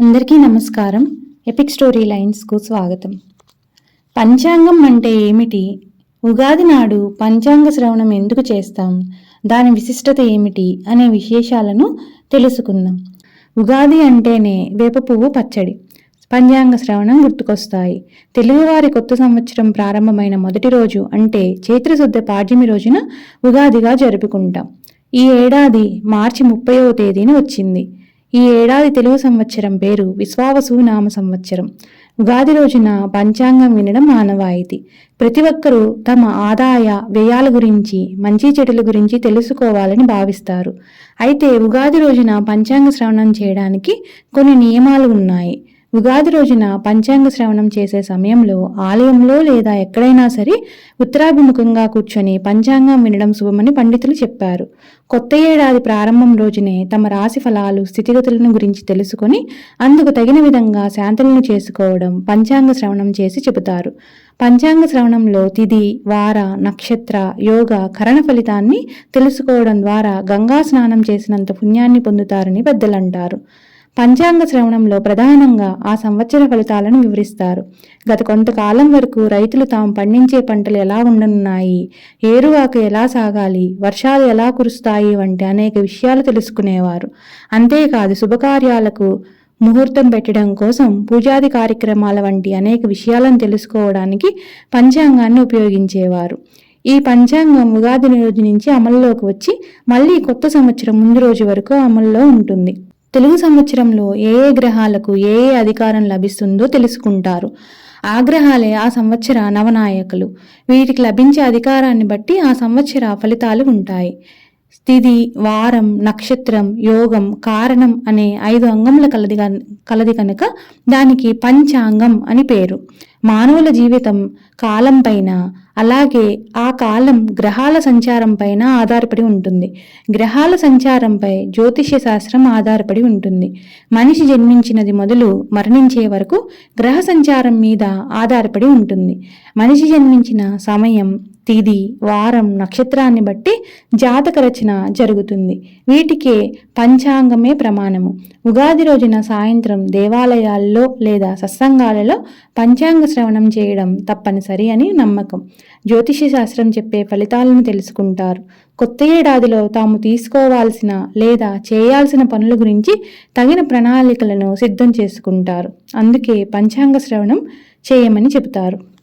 అందరికీ నమస్కారం. Epic story లైన్స్కు స్వాగతం. పంచాంగం అంటే ఏమిటి? ఉగాది నాడు పంచాంగ శ్రవణం ఎందుకు చేస్తాం? దాని విశిష్టత ఏమిటి? అనే విశేషాలను తెలుసుకుందాం. ఉగాది అంటేనే వేప పువ్వు పచ్చడి. పంచాంగ శ్రవణం గుర్తుకొస్తాయి. తెలుగువారి కొత్త సంవత్సరం ప్రారంభమైన మొదటి రోజు అంటే చైత్రశుద్ధ పాడ్యమి రోజున ఉగాదిగా జరుపుకుంటాం. ఈ ఏడాది మార్చి ముప్పైవ తేదీన వచ్చింది. ఈ ఏడాది తెలుగు సంవత్సరం పేరు విశ్వావసు నామ సంవత్సరం. ఉగాది రోజున పంచాంగం వినడం ఆనవాయితీ. ప్రతి ఒక్కరూ తమ ఆదాయ వ్యయాల గురించి మంచి చెడుల గురించి తెలుసుకోవాలని భావిస్తారు. అయితే ఉగాది రోజున పంచాంగ శ్రవణం చేయడానికి కొన్ని నియమాలు ఉన్నాయి. ఉగాది రోజున పంచాంగ శ్రవణం చేసే సమయంలో ఆలయంలో లేదా ఎక్కడైనా సరే ఉత్తరాభిముఖంగా కూర్చొని పంచాంగం వినడం శుభమని పండితులు చెప్పారు. కొత్త ఏడాది ప్రారంభం రోజునే తమ రాశి ఫలాలు స్థితిగతులను గురించి తెలుసుకొని అందుకు తగిన విధంగా శాంతలను చేసుకోవడం పంచాంగ శ్రవణం చేసి చెబుతారు. పంచాంగ శ్రవణంలో తిథి వార నక్షత్ర యోగ కరణ ఫలితాన్ని తెలుసుకోవడం ద్వారా గంగా స్నానం చేసినంత పుణ్యాన్ని పొందుతారని పెద్దలంటారు. పంచాంగ శ్రవణంలో ప్రధానంగా ఆ సంవత్సర ఫలితాలను వివరిస్తారు. గత కొంతకాలం వరకు రైతులు తాము పండించే పంటలు ఎలా ఉండనున్నాయి ఏరువాక ఎలా సాగాలి వర్షాలు ఎలా కురుస్తాయి వంటి అనేక విషయాలు తెలుసుకునేవారు. అంతేకాదు శుభకార్యాలకు ముహూర్తం పెట్టడం కోసం పూజాది కార్యక్రమాల వంటి అనేక విషయాలను తెలుసుకోవడానికి పంచాంగాన్ని ఉపయోగించేవారు. ఈ పంచాంగం ఉగాది రోజు నుంచి అమల్లోకి వచ్చి మళ్ళీ కొత్త సంవత్సరం ముందు రోజు వరకు అమల్లో ఉంటుంది. తెలుగు సంవత్సరంలో ఏ ఏ గ్రహాలకు ఏ ఏ అధికారం లభిస్తుందో తెలుసుకుంటారు. ఆ గ్రహాలే ఆ సంవత్సర నవనాయకులు. వీటికి లభించే అధికారాన్ని బట్టి ఆ సంవత్సర ఫలితాలు ఉంటాయి. స్థితి వారం నక్షత్రం యోగం కారణం అనే ఐదు అంగముల కలది కలది కనుక దానికి పంచాంగం అని పేరు. మానవుల జీవితం కాలం పైన అలాగే ఆ కాలం గ్రహాల సంచారం పైన ఆధారపడి ఉంటుంది. గ్రహాల సంచారంపై జ్యోతిష్య శాస్త్రం ఆధారపడి ఉంటుంది. మనిషి జన్మించినది మొదలు మరణించే వరకు గ్రహ సంచారం మీద ఆధారపడి ఉంటుంది. మనిషి జన్మించిన సమయం తిది వారం నక్షత్రాన్ని బట్టి జాతక రచన జరుగుతుంది. వీటికే పంచాంగమే ప్రమాణము. ఉగాది రోజున సాయంత్రం దేవాలయాల్లో లేదా సత్సంగాలలో పంచాంగ శ్రవణం చేయడం తప్పనిసరి అని నమ్మకం. జ్యోతిష శాస్త్రం చెప్పే ఫలితాలను తెలుసుకుంటారు. కొత్త ఏడాదిలో తాము తీసుకోవాల్సిన లేదా చేయాల్సిన పనుల గురించి తగిన ప్రణాళికలను సిద్ధం చేసుకుంటారు. అందుకే పంచాంగ శ్రవణం చేయమని చెబుతారు.